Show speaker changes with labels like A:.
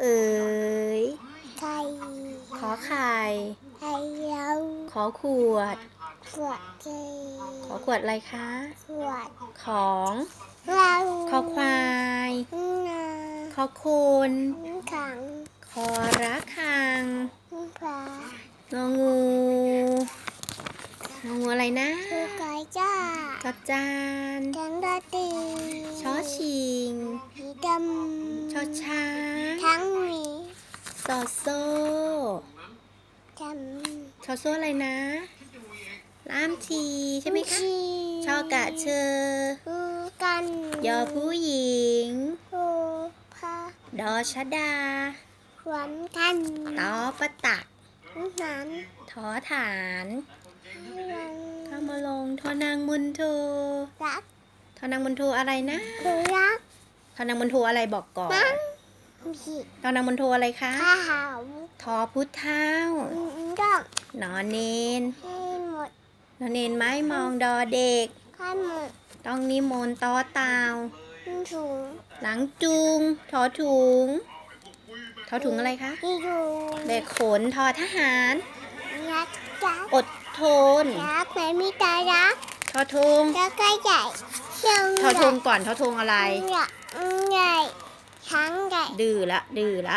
A: เอ๋ย
B: ไข่
A: ขอไข่
B: ไข่เรา
A: ขอขวด
B: ขวดเก
A: ขอขวดอะไรคะ
B: ขวด
A: ของ
B: เรา
A: ขอควาย
B: นา
A: ขอคุณ
B: ขัง
A: ขอระคัง
B: ผาง
A: องูงองูอะไรนะ
B: คือไก่จ้า
A: จอจาน
B: จังดาตี
A: ชอชิง
B: สีด
A: ชอช้างำ
B: ทั้งมี
A: ซอโซ่
B: จ
A: ชอโซ่อะไรนะล่ามทีใช่ไหมคะชอกะเชอ
B: คือกัน
A: ยอผู้หญิง
B: คือพา
A: ดอชดา
B: ขวัญกัน
A: ตอประตัก
B: นั้น
A: ทอฐาน
B: วัน
A: ทอมาลงทอนางมุนโท
B: รัก
A: ทอนางมุนโทอะไรนะ
B: คือรัก
A: ทอนางมุนโทอะไรบอกก่อน
B: มั้งมี
A: ทอนางมุนโทอะไรคะ
B: ข้าว
A: ทอพุทธเท้า
B: ต้อง
A: นอนเนน
B: ให้หมด
A: นอนเนนไม้มองดอเด็ก
B: ให้หมด
A: ต้องนิมนต์ต่อเตา
B: ถุง
A: หลังจุงทอถุงทอถุงอะไรคะ
B: ที่ถุง
A: แบกขนทอทหาร
B: ยักษ์จัก
A: อดทน
B: ยักษ์ไม่มีตายักษ์
A: ทอทง
B: ยักษ์ก็ใหญ่เชียง
A: ทอทงก่อนทอทงอะไร
B: ใหญ่ใหญ่ ช้างใหญ่
A: ดื้อละดื้อละ